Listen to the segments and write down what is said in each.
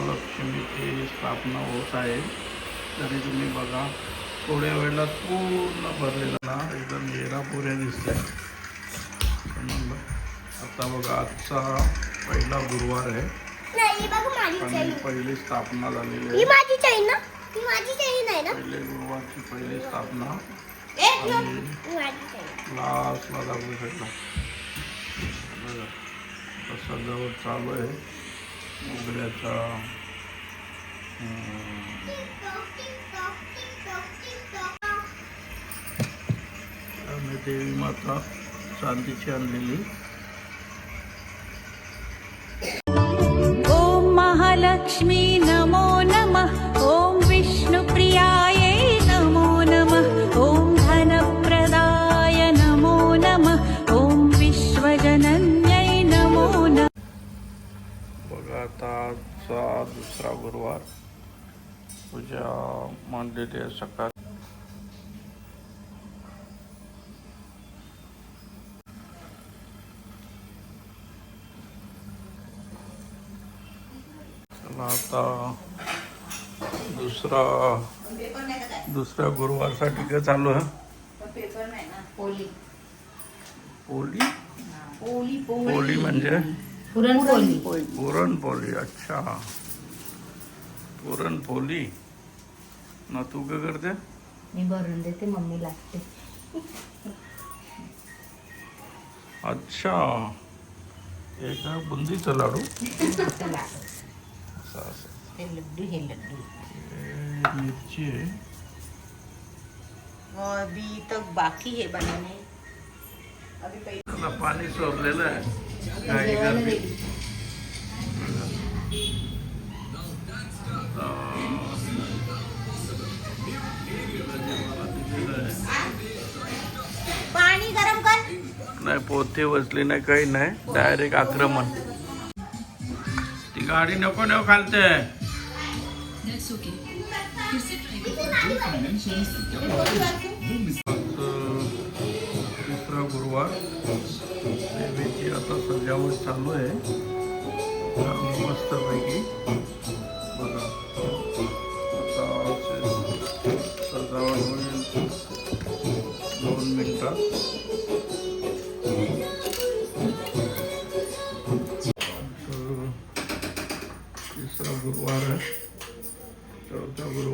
महालक्ष्मीची स्थापना होत आहे. तरी तुम्ही बघा थोड्या वेळात पूर्ण भरलेला ना एकदम येरा पुऱ्या दिसतंय. समजलं आता बघा आजचा पहिला गुरुवार आहे. ही पहिली स्थापना झालेली आहे. पहिले गुरुवारची पहिली स्थापना. लास्टला दाखवू शकला जवळ चालू आहे. ఉగ్రత దేవి మాత శాంతి చాందిలి पूजा मांडलेली आहे सकाळ. चला आता दुसरा दुसऱ्या गुरुवारसाठी काय चालू आहे? पोली. पोली? म्हणजे? पुरणपोळी पुरणपोळी अच्छा. पुरणपोळी ना तू काय करते? मी भरून देते मम्मी लागते. अच्छा. हे का बुंदीचं लाडू. असं असं. ते लड्डू हे लड्डू. हे मिरची आहे. अभी तक बाकी है बनाने. अभी पहले त्याला पाणी सोडलेलं आहे. काही गर्दी पाणी नाही पोथी वचली नाही काही नाही. डायरेक्ट आक्रमण. ती गाडी नको नको खालते. तिसरा गुरुवार. देवीची आता सजावट चालू आहे. मस्तपैकी.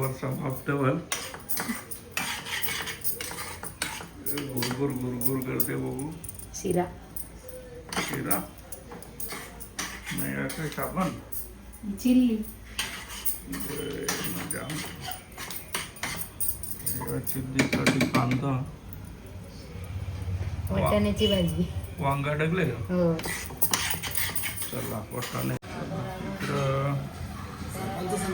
गुरुवार समाप्त होईल गुरगुर गुरगुर करते बघू. शिरा. शिरा. नाही काय साबण. चिल्ली. चिल्लीसाठी कांदा. वाटाण्याची भाजी. वांगा डगले का? हो. चला वाटाणे.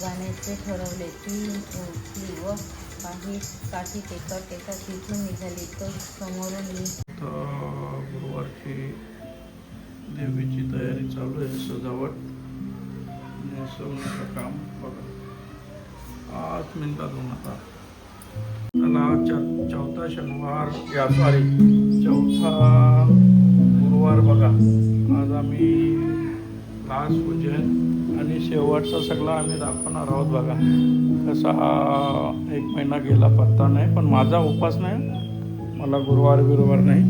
जाण्याचे ठरवले. ती उठली व काही काठी टेकत टेकत तिथून निघाली. तर समोरून मी गुरुवारची देवीची तयारी चालू आहे सजावट. नेसवण्याचं काम बघा. पाच मिनिटात होणार आता त्याला चौथा शनिवार या सॉरी चौथा गुरुवार बघा. आज आम्ही लास्ट म्हणजे, उज्जैन आणि शेवटचा सगळा आम्ही दाखवणार आहोत बघा. कसा हा एक महिना गेला पत्ता नाही पण माझा उपास नाही. मला गुरुवार गुरुवार नाही.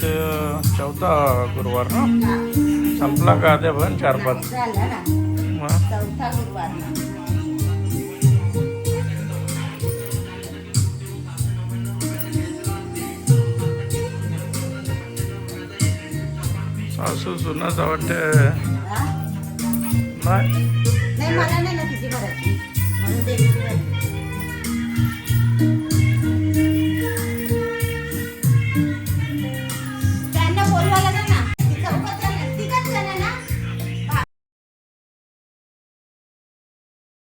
आता चौथे गुरुवार ना? संपला का ते पण चार पाच. चौथा गुरुवार सासू सुनाचं वाटते? नाही.